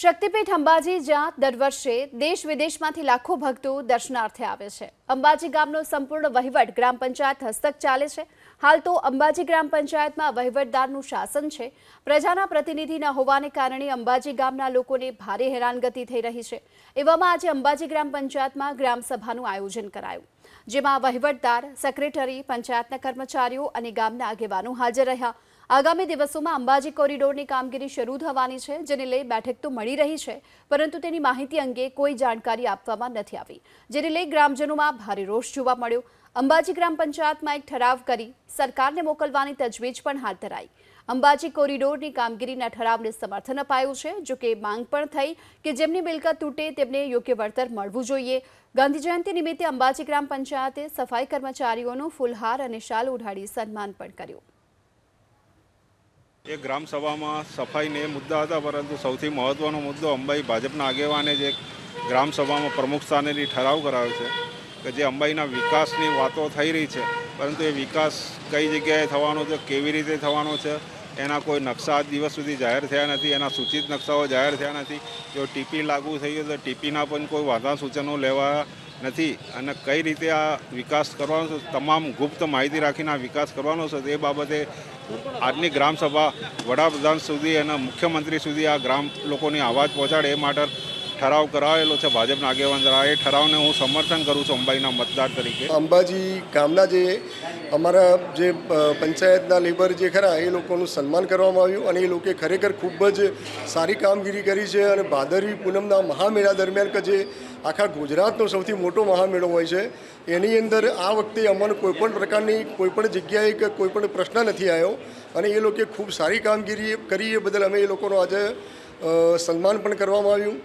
શક્તિપીઠ અંબાજી જ્યાં દર વર્ષે દેશ વિદેશમાંથી લાખો ભક્તો દર્શનાર્થે આવે છે. અંબાજી ગામનો સંપૂર્ણ વહીવટ ગ્રામ પંચાયત હસ્તક ચાલે છે. હાલ તો અંબાજી ગ્રામ પંચાયતમાં વહીવટદારનું શાસન છે. પ્રજાના પ્રતિનિધિ ન હોવાને કારણે અંબાજી ગામના લોકોને ભારે હેરાનગતિ થઈ રહી છે. એવામાં આજે અંબાજી ગ્રામ પંચાયતમાં ગ્રામસભાનું આયોજન કરાયું. જેમાં વહીવટદાર, સેક્રેટરી, પંચાયતના કર્મચારીઓ અને ગામના આગેવાનો હાજર રહ્યા. આગામી દિવસોમાં અંબાજી કોરિડોરની કામગીરી શરૂ થવાની છે, જેને લઈ બેઠક તો મળી રહી છે, પરંતુ તેની માહિતી અંગે કોઈ જાણકારી આપવામાં નથી આવી, જેને લઈ ગ્રામજનોમાં ભારે રોષ જોવા મળ્યો. અંબાજી ગ્રામ પંચાયતમાં એક ઠરાવ કરી સરકારને મોકલવાની તજવીજ પણ હાથ ધરાઈ. અંબાજી કોરિડોરની કામગીરીના ઠરાવને સમર્થન અપાયું છે, જો કે માંગ પણ થઈ કે જેમની મિલકત તૂટે તેમને યોગ્ય વળતર મળવું જોઈએ. ગાંધી જયંતિ નિમિત્તે અંબાજી ગ્રામ પંચાયતે સફાઈ કર્મચારીઓનું ફૂલહાર અને શાલ ઉઢાડી સન્માન પણ કર્યું. એ ગ્રામ સભામાં સફાઈને એ મુદ્દા હતા, પરંતુ સૌથી મહત્ત્વનો મુદ્દો અંબાઈ ભાજપના આગેવાને જે ગ્રામ સભામાં પ્રમુખ સ્થાનેથી ઠરાવ કરાવ્યો છે કે જે અંબાઈના વિકાસની વાતો થઈ રહી છે. પરંતુ એ વિકાસ કઈ જગ્યાએ થવાનો છે, કેવી રીતે થવાનો છે, એના કોઈ નકશા દિવસ સુધી જાહેર થયા નથી, એના સૂચિત નકશાઓ જાહેર થયા નથી. જો ટીપી લાગુ થઈ ગયું તો ટીપીના પણ કોઈ વાંધા સૂચનો લેવાયા નથી. અને કઈ રીતે આ વિકાસ કરવાનો છે, તમામ ગુપ્ત માહિતી રાખીને આ વિકાસ કરવાનો છે, તે બાબતે આજની ગ્રામસભા વડાપ્રધાન સુધી અને મુખ્યમંત્રી સુધી આ ગ્રામ લોકોની આવાજ પહોંચાડે એ માટે ઠરાવ કરાવેલો છે ભાજપના આગેવાન દ્વારા એ ઠરાવને હું સમર્થન કરું છું અંબાઈના મતદાર તરીકે. અંબાજી ગામના જે અમારા જે પંચાયતના લેબર જે ખરા, એ લોકોનું સન્માન કરવામાં આવ્યું અને એ લોકોએ ખરેખર ખૂબ જ સારી કામગીરી કરી છે અને ભાદરવી પૂનમના મહામેળા દરમિયાન કે જે આખા ગુજરાતનો સૌથી મોટો મહામેળો હોય છે, એની અંદર આ વખતે અમને કોઈપણ પ્રકારની કોઈપણ જગ્યાએ કે કોઈપણ પ્રશ્ન નથી આવ્યો અને એ લોકોએ ખૂબ સારી કામગીરી કરી એ બદલ અમે એ લોકોનો આજે સન્માન પણ કરવામાં આવ્યું.